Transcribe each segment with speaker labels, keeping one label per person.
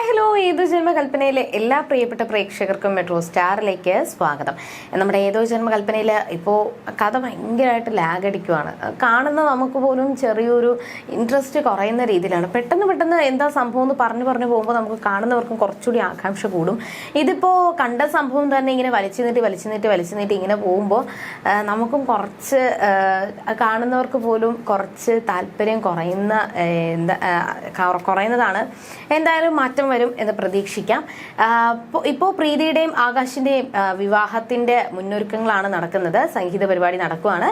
Speaker 1: Hi hello ഏതോ ജന്മകൽപ്പനയിലെ എല്ലാ പ്രിയപ്പെട്ട പ്രേക്ഷകർക്കും മെട്രോ സ്റ്റാറിലേക്ക് സ്വാഗതം. നമ്മുടെ ഏതോ ജന്മകൽപ്പനയിൽ ഇപ്പോൾ കഥ ഭയങ്കരമായിട്ട് ലാഗ് അടിക്കുവാണ്. കാണുന്ന നമുക്ക് പോലും ചെറിയൊരു ഇൻട്രസ്റ്റ് കുറയുന്ന രീതിയിലാണ്. പെട്ടെന്ന് പെട്ടെന്ന് എന്താ സംഭവം എന്ന് പറഞ്ഞു പറഞ്ഞു പോകുമ്പോൾ നമുക്ക് കാണുന്നവർക്കും കുറച്ചുകൂടി ആകാംക്ഷ കൂടും. ഇതിപ്പോൾ കണ്ട സംഭവം തന്നെ ഇങ്ങനെ വലിച്ചു നീട്ടി വലിച്ചു നീട്ടി വലിച്ചു നീട്ടി ഇങ്ങനെ പോകുമ്പോൾ നമുക്കും കുറച്ച് കാണുന്നവർക്ക് പോലും കുറച്ച് താല്പര്യം കുറയുന്ന എന്താ കുറ- കുറയുന്നതാണ്. എന്തായാലും മാറ്റം വരും എന്ന് പ്രതീക്ഷിക്കാം. ഇപ്പോൾ പ്രീതിയുടെയും ആകാശിന്റെയും വിവാഹത്തിന്റെ മുന്നൊരുക്കങ്ങളാണ് നടക്കുന്നത്. സംഗീത പരിപാടി നടക്കുവാണ്.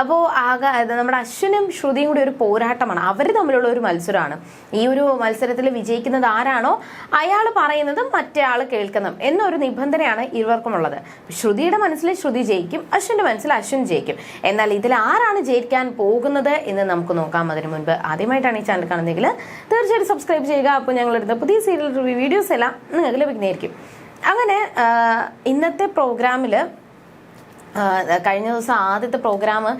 Speaker 1: അപ്പോൾ ആകാ നമ്മുടെ അശ്വിനും ശ്രുതിയും കൂടി ഒരു പോരാട്ടമാണ്. അവർ തമ്മിലുള്ള ഒരു മത്സരമാണ്. ഈ ഒരു മത്സരത്തിൽ വിജയിക്കുന്നത് ആരാണോ അയാൾ പറയുന്നതും മറ്റേ ആൾ കേൾക്കുന്നതും എന്നൊരു നിബന്ധനയാണ് ഇരുവർക്കുമുള്ളത്. ശ്രുതിയുടെ മനസ്സിൽ ശ്രുതി ജയിക്കും അശ്വിന്റെ മനസ്സിൽ അശ്വിൻ ജയിക്കും. എന്നാൽ ഇതിൽ ആരാണ് ജയിക്കാൻ പോകുന്നത് എന്ന് നമുക്ക് നോക്കാം. അതിനു മുൻപ് ആദ്യമായിട്ടാണ് ഈ ചാനൽ കാണുന്നതെങ്കിൽ തീർച്ചയായിട്ടും സബ്സ്ക്രൈബ് ചെയ്യുക. അപ്പോൾ ഞങ്ങളെടുത്ത പുതിയ സീരിയൽ റിവ്യൂ വീഡിയോസ് എല്ലാം നിങ്ങൾക്ക് ലഭിക്കുന്നതായിരിക്കും. അങ്ങനെ ഇന്നത്തെ പ്രോഗ്രാമിൽ കഴിഞ്ഞ ദിവസം ആദ്യത്തെ പ്രോഗ്രാം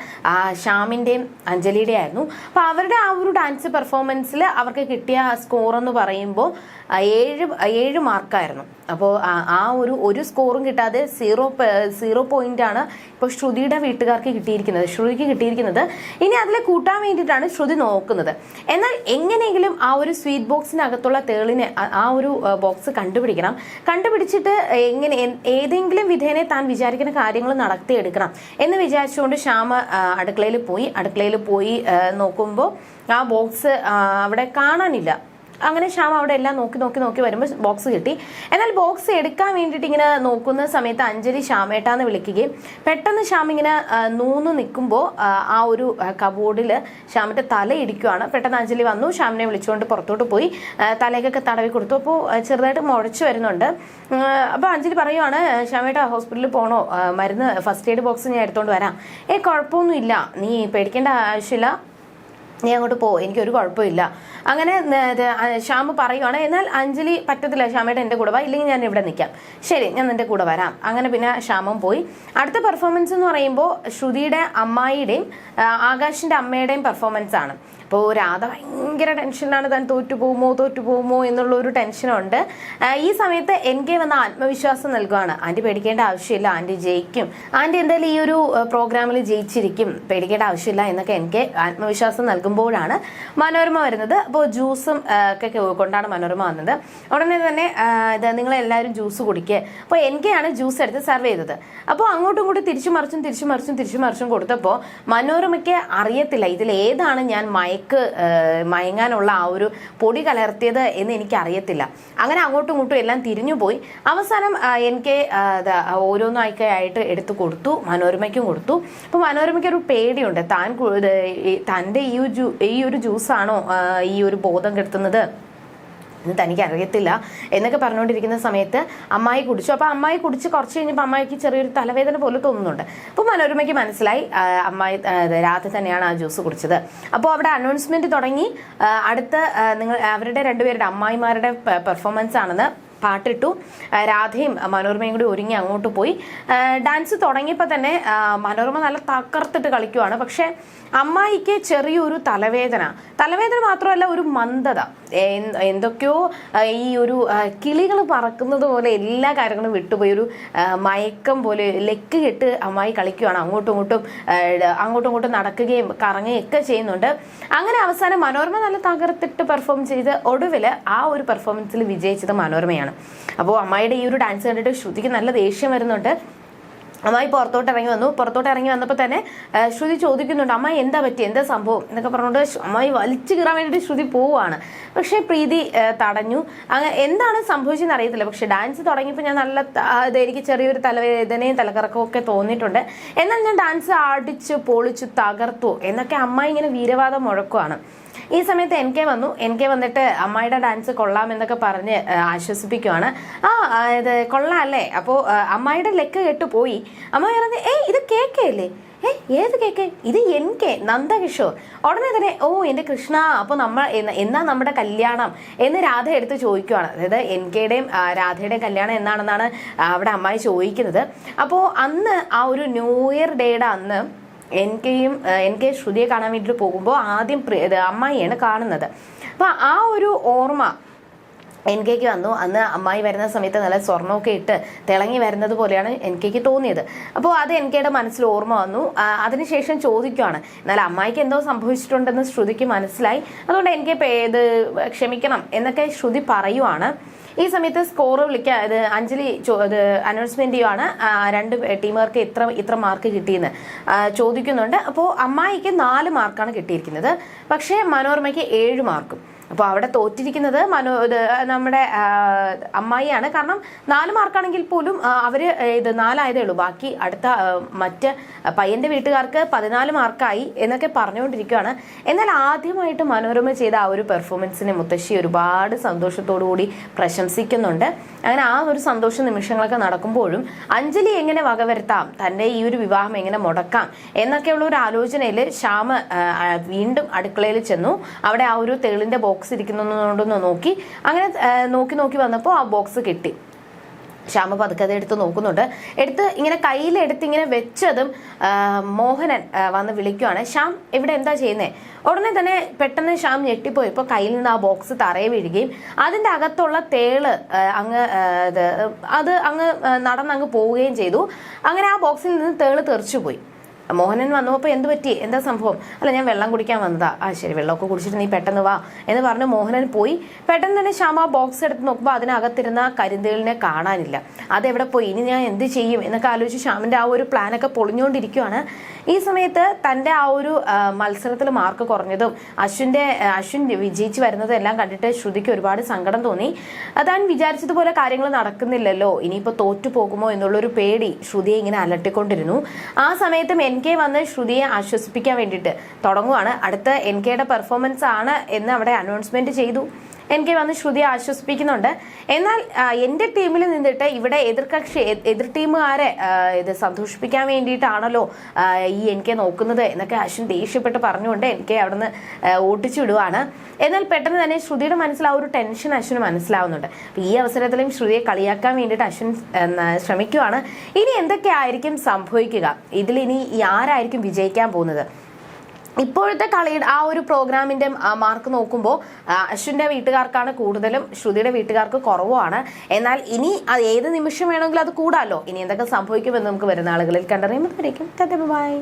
Speaker 1: ഷ്യാമിന്റെയും അഞ്ജലിയുടെ ആയിരുന്നു അപ്പോൾ അവരുടെ ആ ഒരു ഡാൻസ് പെർഫോമൻസിൽ അവർക്ക് കിട്ടിയ സ്കോർ എന്ന് പറയുമ്പോൾ ഏഴ് ഏഴ് മാർക്കായിരുന്നു. അപ്പോൾ ആ ഒരു ഒരു സ്കോറും കിട്ടാതെ സീറോ സീറോ പോയിന്റ് ആണ് ഇപ്പോൾ ശ്രുതിയുടെ വീട്ടുകാർക്ക് കിട്ടിയിരിക്കുന്നത് ശ്രുതിക്ക് കിട്ടിയിരിക്കുന്നത്. ഇനി അതിൽ കൂട്ടാൻ വേണ്ടിയിട്ടാണ് ശ്രുതി നോക്കുന്നത്. എന്നാൽ എങ്ങനെയെങ്കിലും ആ ഒരു സ്വീറ്റ് ബോക്സിനകത്തുള്ള തേളിനെ ആ- ഒരു ബോക്സ് കണ്ടുപിടിക്കണം. കണ്ടുപിടിച്ചിട്ട് എങ്ങനെ ഏതെങ്കിലും വിധേനെ താൻ വിചാരിക്കുന്ന കാര്യങ്ങൾ നടത്തിയെടുക്കണം എന്ന് വിചാരിച്ചുകൊണ്ട് ശ്യാമ അടുക്കളയിൽ പോയി. അടുക്കളയിൽ പോയി നോക്കുമ്പോൾ ആ ബോക്സ് അവിടെ കാണാനില്ല. അങ്ങനെ ശ്യാം അവിടെ എല്ലാം നോക്കി നോക്കി നോക്കി വരുമ്പോൾ ബോക്സ് കിട്ടി. എന്നാൽ ബോക്സ് എടുക്കാൻ വേണ്ടിയിട്ട് ഇങ്ങനെ നോക്കുന്ന സമയത്ത് അഞ്ജലി ശ്യാമേട്ടാന്ന് വിളിക്കുകയും പെട്ടെന്ന് ശ്യാം ഇങ്ങനെ നൂന്ന് നിൽക്കുമ്പോൾ ആ ഒരു കബോർഡിൽ ശ്യാമിന്റെ തല ഇടിക്കുവാണ്. പെട്ടെന്ന് അഞ്ജലി വന്നു. ശ്യാമിനെ വിളിച്ചുകൊണ്ട് പുറത്തോട്ട് പോയി. തലയ്ക്കൊക്കെ തടവി കൊടുത്തു. അപ്പോൾ ചെറുതായിട്ട് മുഴച്ചു വരുന്നുണ്ട്. അപ്പോൾ അഞ്ജലി പറയുവാണ് ശ്യാമേട്ട ഹോസ്പിറ്റലിൽ പോകണോ മരുന്ന് ഫസ്റ്റ് എയ്ഡ് ബോക്സ് ഞാൻ എടുത്തോണ്ട് വരാം. ഏ കുഴപ്പമൊന്നുമില്ല. നീ പേടിക്കേണ്ട ആവശ്യമില്ല. നീ അങ്ങോട്ട് പോ. എനിക്കൊരു കുഴപ്പമില്ല. അങ്ങനെ ശ്യാമ് പറയുവാണ് എന്നാൽ അഞ്ജലി പറ്റത്തില്ല ശ്യാമയുടെ എന്റെ കൂടെ വാ ഇല്ലെങ്കിൽ ഞാൻ ഇവിടെ നിൽക്കാം. ശരി ഞാൻ നിന്റെ കൂടെ വരാം. അങ്ങനെ പിന്നെ ശ്യാമം പോയി. അടുത്ത പെർഫോമൻസ് എന്ന് പറയുമ്പോൾ ശ്രുതിയുടെ അമ്മായിയുടെയും ആകാശിന്റെ അമ്മയുടെയും പെർഫോമൻസ് ആണ്. അപ്പോൾ രാധ ഭയങ്കര ടെൻഷനിലാണ് താൻ തോറ്റു പോകുമോ തോറ്റു എന്നുള്ള ഒരു ടെൻഷനുണ്ട് ഈ സമയത്ത് എനിക്ക് വന്ന ആത്മവിശ്വാസം നൽകുകയാണ് ആന്റി പേടിക്കേണ്ട ആവശ്യമില്ല ആന്റി ജയിക്കും. ആന്റി എന്തായാലും ഈ ഒരു പ്രോഗ്രാമിൽ ജയിച്ചിരിക്കും. പേടിക്കേണ്ട ആവശ്യമില്ല എന്നൊക്കെ എനിക്ക് ആത്മവിശ്വാസം നൽകുമ്പോഴാണ് മനോരമ വരുന്നത്. അപ്പോൾ ജ്യൂസും ഒക്കെ കൊണ്ടാണ് മനോരമ വന്നത്. ഉടനെ തന്നെ ഇത് നിങ്ങളെല്ലാവരും ജ്യൂസ് കുടിക്കുക അപ്പോൾ എനിക്കാണ് ജ്യൂസ് എടുത്ത് സെർവ് ചെയ്തത്. അപ്പോൾ അങ്ങോട്ടും ഇങ്ങോട്ടും തിരിച്ചു മറിച്ചും തിരിച്ചു മറിച്ചും തിരിച്ചു മറിച്ചും കൊടുത്തപ്പോൾ മനോരമയ്ക്ക് അറിയത്തില്ല ഇതിൽ ഏതാണ് ഞാൻ മയക്ക് മയങ്ങാനുള്ള ആ ഒരു പൊടി കലർത്തിയത് എന്ന് എനിക്ക് അറിയത്തില്ല. അങ്ങനെ അങ്ങോട്ടും ഇങ്ങോട്ടും എല്ലാം തിരിഞ്ഞു പോയി. അവസാനം എനിക്ക് ഓരോന്നൊക്കെ ആയിട്ട് എടുത്തു കൊടുത്തു മനോരമയ്ക്കും കൊടുത്തു. അപ്പോൾ മനോരമയ്ക്ക് ഒരു പേടിയുണ്ട്. താൻ ഈ തന്റെ ഈ ഒരു ഈ ഒരു ജ്യൂസാണോ ആ, ഈ ഒരു ബോധം കെടുത്തുന്നത്? എന്ന് തനിക്ക് അറിയത്തില്ല എന്നൊക്കെ പറഞ്ഞുകൊണ്ടിരിക്കുന്ന സമയത്ത് അമ്മായി കുടിച്ചു. അപ്പോൾ അമ്മായി കുടിച്ച് കുറച്ച് കഴിഞ്ഞപ്പോൾ അമ്മായിക്ക് ചെറിയൊരു തലവേദന പോലെ തോന്നുന്നുണ്ട്. അപ്പോൾ മനോരമയ്ക്ക് മനസ്സിലായി അമ്മായി രാത്രി തന്നെയാണ് ആ ജ്യൂസ് കുടിച്ചത്. അപ്പോൾ അവിടെ അനൗൺസ്മെന്റ് തുടങ്ങി. അടുത്ത നിങ്ങൾ അവരുടെ രണ്ടുപേരുടെ അമ്മായിമാരുടെ പെർഫോമൻസ് ആണെന്ന് പാട്ടിട്ടു. രാധയും മനോരമയും കൂടി ഒരുങ്ങി അങ്ങോട്ട് പോയി. ഡാൻസ് തുടങ്ങിയപ്പോൾ തന്നെ മനോരമ നല്ല തകർത്തിട്ട് കളിക്കുവാണ്. പക്ഷെ അമ്മായിക്ക് ചെറിയൊരു തലവേദന. തലവേദന മാത്രമല്ല ഒരു മന്ദത. എന്തൊക്കെയോ ഈ ഒരു കിളികൾ പറക്കുന്നത് പോലെ എല്ലാ കാര്യങ്ങളും വിട്ടുപോയി. ഒരു മയക്കം പോലെ ലെക്ക് കെട്ട് അമ്മായി കളിക്കുവാണ്. അങ്ങോട്ടും ഇങ്ങോട്ടും അങ്ങോട്ടും ഇങ്ങോട്ടും നടക്കുകയും കറങ്ങുകയും ഒക്കെ ചെയ്യുന്നുണ്ട്. അങ്ങനെ അവസാനം മനോരമ നല്ല തകർത്തിട്ട് പെർഫോം ചെയ്ത് ഒടുവിൽ ആ ഒരു പെർഫോമൻസിൽ വിജയിച്ചത് മനോരമയാണ്. അപ്പോൾ അമ്മായിയുടെ ഈ ഒരു ഡാൻസ് കണ്ടിട്ട് ശ്രുതിക്ക് നല്ല ദേഷ്യം വരുന്നുണ്ട്. അമ്മായി പുറത്തോട്ട് ഇറങ്ങി വന്നു. പുറത്തോട്ട് ഇറങ്ങി വന്നപ്പോൾ തന്നെ ശ്രുതി ചോദിക്കുന്നുണ്ട് അമ്മായി എന്താ പറ്റി? എന്താ സംഭവം? എന്നൊക്കെ പറഞ്ഞുകൊണ്ട് അമ്മായി വലിച്ചു കീറാൻ വേണ്ടിയിട്ട് ശ്രുതി പോവുകയാണ് പക്ഷേ പ്രീതി തടഞ്ഞു. അങ്ങനെ എന്താണ് സംഭവിച്ചതെന്ന് അറിയത്തില്ല. പക്ഷേ ഡാൻസ് തുടങ്ങിയപ്പോൾ ഞാൻ നല്ല എനിക്ക് ചെറിയൊരു തലവേദനയും തലകറക്കവും ഒക്കെ തോന്നിയിട്ടുണ്ട്. എന്നാൽ ഞാൻ ഡാൻസ് ആടിച്ച് പൊളിച്ചു തകർത്തു എന്നൊക്കെ അമ്മായി ഇങ്ങനെ വീരവാദം മുഴക്കുവാണ്. ഈ സമയത്ത് എൻ കെ വന്നു. എൻ കെ വന്നിട്ട് അമ്മായിയുടെ ഡാൻസ് കൊള്ളാം എന്നൊക്കെ പറഞ്ഞ് ആശ്വസിപ്പിക്കുവാണ്. ആ ഇത് കൊള്ളാം അല്ലേ അപ്പോൾ അമ്മായിയുടെ ലെക്ക് കെട്ട് പോയി. അമ്മ പറഞ്ഞ് ഏയ് ഇത് കേക്കല്ലേ ഏ ഏത് കേക്ക് ഇത് എൻ കെ നന്ദകിഷോർ. ഉടനെ തന്നെ ഓ എന്റെ കൃഷ്ണ അപ്പോൾ നമ്മൾ എന്നാ നമ്മുടെ കല്യാണം? എന്ന് രാധ എടുത്ത് ചോദിക്കുവാണ്. അതായത് എൻ കെയുടെയും രാധയുടെയും കല്യാണം എന്നാണെന്നാണ് അവിടെ അമ്മായി ചോദിക്കുന്നത്. അപ്പോൾ അന്ന് ആ ഒരു ന്യൂ ഇയർ ഡേയുടെ അന്ന് എൻ കെയും എൻ കെ ശ്രുതിയെ കാണാൻ വേണ്ടിയിട്ട് പോകുമ്പോൾ ആദ്യം അമ്മായിയാണ് കാണുന്നത്. അപ്പോൾ ആ ഒരു ഓർമ്മ എൻ കെക്ക് വന്നു. അന്ന് അമ്മായി വരുന്ന സമയത്ത് നല്ല സ്വർണമൊക്കെ ഇട്ട് തിളങ്ങി വരുന്നത് പോലെയാണ് എൻ കെക്ക് തോന്നിയത്. അപ്പോൾ അത് എൻ കെയുടെ മനസ്സിൽ ഓർമ്മ വന്നു. അതിനുശേഷം ചോദിക്കുവാണ് എന്നാൽ അമ്മായിക്ക് എന്തോ സംഭവിച്ചിട്ടുണ്ടെന്ന് ശ്രുതിക്ക് മനസ്സിലായി. അതുകൊണ്ട് എൻ കെ ഇത് ക്ഷമിക്കണം എന്നൊക്കെ ശ്രുതി പറയുവാണ്. ഈ സമയത്ത് സ്കോർ വിളിക്കുക അഞ്ജലി അനൗൺസ്മെന്റ് ചെയ്യുവാണ് രണ്ട് ടീമുകാർക്ക് ഇത്ര ഇത്ര മാർക്ക് കിട്ടിയെന്ന് ചോദിക്കുന്നുണ്ട്. അപ്പോൾ അമ്മായിക്ക് നാല് മാർക്കാണ് കിട്ടിയിരിക്കുന്നത്. പക്ഷേ മനോരമയ്ക്ക് ഏഴ് മാർക്കും അപ്പോൾ അവിടെ തോറ്റിരിക്കുന്നത് മനോ നമ്മുടെ അമ്മായിയാണ്. കാരണം നാല് മാർക്കാണെങ്കിൽ പോലും അവർ ഇത് നാലായതേ ഉള്ളൂ. ബാക്കി അടുത്ത മറ്റ് പയ്യന്റെ വീട്ടുകാർക്ക് പതിനാല് മാർക്കായി എന്നൊക്കെ പറഞ്ഞുകൊണ്ടിരിക്കുകയാണ്. എന്നാൽ ആദ്യമായിട്ട് മനോരമ ചെയ്ത ആ ഒരു പെർഫോമൻസിനെ മുത്തശ്ശി ഒരുപാട് സന്തോഷത്തോടു കൂടി പ്രശംസിക്കുന്നുണ്ട്. അങ്ങനെ ആ ഒരു സന്തോഷ നിമിഷങ്ങളൊക്കെ നടക്കുമ്പോഴും അഞ്ജലി എങ്ങനെ വകവരുത്താം തന്റെ ഈ ഒരു വിവാഹം എങ്ങനെ മുടക്കാം എന്നൊക്കെയുള്ള ഒരു ആലോചനയിൽ ശ്യാമ വീണ്ടും അടുക്കളയിൽ ചെന്നു. അവിടെ ആ ഒരു തേളിന്റെ ബോക്സ് ഇരിക്കുന്നതുകൊണ്ടൊന്ന് നോക്കി. അങ്ങനെ നോക്കി നോക്കി വന്നപ്പോൾ ആ ബോക്സ് കിട്ടി. ശ്യാമ പതുക്കെ അത് എടുത്ത് നോക്കുന്നുണ്ട്. എടുത്ത് ഇങ്ങനെ കയ്യിലെടുത്ത് ഇങ്ങനെ വെച്ചതും മോഹനൻ വന്ന് വിളിക്കുവാണ്. ശ്യാം ഇവിടെ എന്താ ചെയ്യുന്നേ? ഉടനെ തന്നെ പെട്ടെന്ന് ശ്യാം ഞെട്ടിപ്പോയി ഇപ്പോൾ കയ്യിൽ നിന്ന് ആ ബോക്സ് തറയെ വീഴുകയും അതിന്റെ അകത്തുള്ള തേൾ അങ്ങ് അത് അങ്ങ് നടന്നങ്ങ് പോവുകയും ചെയ്തു. അങ്ങനെ ആ ബോക്സിൽ നിന്ന് തേൾ തെറിച്ചുപോയി. മോഹനൻ വന്നപ്പോൾ എന്ത് പറ്റി? എന്താ സംഭവം? അല്ല ഞാൻ വെള്ളം കുടിക്കാൻ വന്നതാ. ആ ശരി വെള്ളമൊക്കെ കുടിച്ചിട്ട് നീ പെട്ടെന്ന് വാ എന്ന് പറഞ്ഞ് മോഹനൻ പോയി. പെട്ടെന്ന് തന്നെ ശ്യാമ ബോക്സ് എടുത്ത് നോക്കുമ്പോൾ അതിനകത്തിരുന്ന കരിന്തേളിനെ കാണാനില്ല. അതെവിടെ പോയി? ഇനി ഞാൻ എന്ത് ചെയ്യും? എന്നൊക്കെ ആലോചിച്ച് ശ്യാമിന്റെ ആ ഒരു പ്ലാനൊക്കെ പൊളിഞ്ഞുകൊണ്ടിരിക്കുകയാണ് ഈ സമയത്ത് തന്റെ ആ ഒരു മത്സരത്തിൽ മാർക്ക് കുറഞ്ഞതും അശ്വിന്റെ അശ്വിൻ വിജയിച്ച് വരുന്നതും എല്ലാം കണ്ടിട്ട് ശ്രുതിക്ക് ഒരുപാട് സങ്കടം തോന്നി. താൻ വിചാരിച്ചതുപോലെ കാര്യങ്ങൾ നടക്കുന്നില്ലല്ലോ. ഇനിയിപ്പോൾ തോറ്റു പോകുമോ എന്നുള്ളൊരു പേടി ശ്രുതിയെ ഇങ്ങനെ അലട്ടിക്കൊണ്ടിരുന്നു. ആ സമയത്തും എൻ കെ വന്ന് ശ്രുതിയെ ആശ്വസിപ്പിക്കാൻ വേണ്ടിയിട്ട് തുടങ്ങുവാണ്. അടുത്ത എൻ കെയുടെ പെർഫോമൻസ് ആണ് എന്ന് അവിടെ അനൗൺസ്മെന്റ് ചെയ്തു. എൻ കെ വന്ന് ശ്രുതിയെ ആശ്വസിപ്പിക്കുന്നുണ്ട്. എന്നാൽ എന്റെ ടീമിൽ നിന്നിട്ട് ഇവിടെ എതിർകക്ഷി എതിർ ടീമുകാരെ ഇത് സന്തോഷിപ്പിക്കാൻ വേണ്ടിയിട്ടാണല്ലോ ഈ എൻ കെ നോക്കുന്നത് എന്നൊക്കെ അശ്വിൻ ദേഷ്യപ്പെട്ട് പറഞ്ഞുകൊണ്ട് എൻ കെ ഓട്ടിച്ചു വിടുവാണ് എന്നാൽ പെട്ടെന്ന് തന്നെ ശ്രുതിയുടെ മനസ്സിൽ ആ ഒരു ടെൻഷൻ അശ്വിന് മനസ്സിലാവുന്നുണ്ട്. ഈ അവസരത്തിലും ശ്രുതിയെ കളിയാക്കാൻ വേണ്ടിയിട്ട് അശ്വിൻ ശ്രമിക്കുവാണ്. ഇനി എന്തൊക്കെ ആയിരിക്കും സംഭവിക്കുക? ഇതിൽ ഇനി ആരായിരിക്കും വിജയിക്കാൻ പോകുന്നത്? ഇപ്പോഴത്തെ കളി ആ ഒരു പ്രോഗ്രാമിന്റെ മാർക്ക് നോക്കുമ്പോൾ അശ്വിന്റെ വീട്ടുകാർക്കാണ് കൂടുതലും ശ്രുതിയുടെ വീട്ടുകാർക്ക് കുറവുമാണ്. എന്നാൽ ഇനി അത് ഏത് നിമിഷം വേണമെങ്കിലും അത് കൂടാലോ. ഇനി എന്തൊക്കെ സംഭവിക്കുമെന്ന് നമുക്ക് വരുന്ന ആളുകളിൽ കണ്ടറിയുമ്പോൾ ബൈ.